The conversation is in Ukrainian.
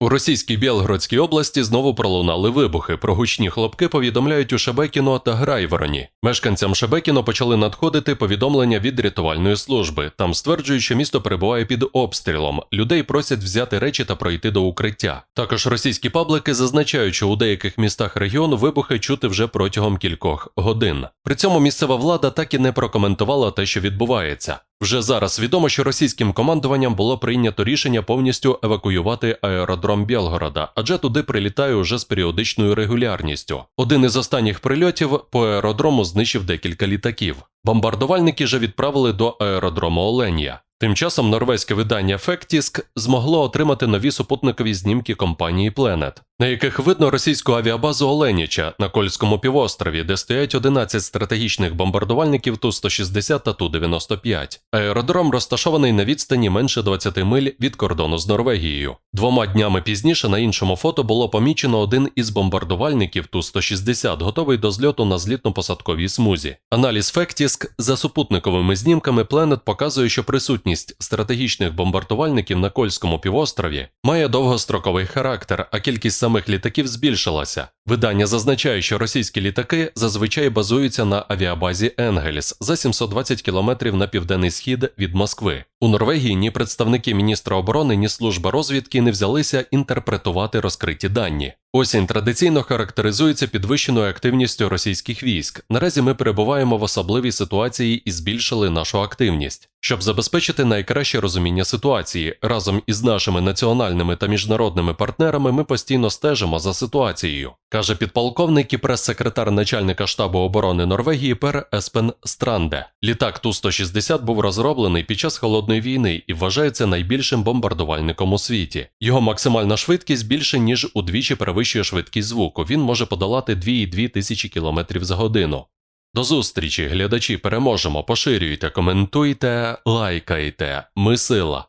У російській Білгородській області знову пролунали вибухи. Про гучні хлопки повідомляють у Шебекіно та Грайвороні. Мешканцям Шебекіно почали надходити повідомлення від рятувальної служби. Там стверджують, що місто перебуває під обстрілом. Людей просять взяти речі та пройти до укриття. Також російські паблики зазначають, що у деяких містах регіону вибухи чути вже протягом кількох годин. При цьому місцева влада так і не прокоментувала те, що відбувається. Вже зараз відомо, що російським командуванням було прийнято рішення повністю евакуювати аеродром Білгорода, адже туди прилітає уже з періодичною регулярністю. Один із останніх прильотів по аеродрому знищив декілька літаків. Бомбардувальники вже відправили до аеродрому Оленія. Тим часом норвезьке видання Фектіск змогло отримати нові супутникові знімки компанії Planet, на яких видно російську авіабазу Оленіча на Кольському півострові, де стоять 11 стратегічних бомбардувальників Ту-160 та Ту-95. Аеродром розташований на відстані менше 20 миль від кордону з Норвегією. Двома днями пізніше на іншому фото було помічено один із бомбардувальників Ту-160, готовий до зльоту на злітно-посадковій смузі. Аналіз Фектіск за супутниковими знімками Planet показує, що присутність стратегічних бомбардувальників на Кольському півострові має довгостроковий характер, а кількість самих літаків збільшилася. Видання зазначає, що російські літаки зазвичай базуються на авіабазі Енгельс за 720 кілометрів на південний схід від Москви. У Норвегії ні представники міністра оборони, ні служба розвідки не взялися інтерпретувати розкриті дані. Осінь традиційно характеризується підвищеною активністю російських військ. Наразі ми перебуваємо в особливій ситуації і збільшили нашу активність. Щоб забезпечити найкраще розуміння ситуації, разом із нашими національними та міжнародними партнерами ми постійно стежимо за ситуацією, каже підполковник і прес-секретар начальника штабу оборони Норвегії Пер Еспен Странде. Літак Ту-160 був розроблений під час холодної війни і вважається найбільшим бомбардувальником у світі. Його максимальна швидкість більше ніж удвічі перевищує швидкість звуку. Він може подолати 2,2 тисячі кілометрів за годину. До зустрічі, глядачі, переможемо, поширюйте, коментуйте, лайкайте. Ми сила.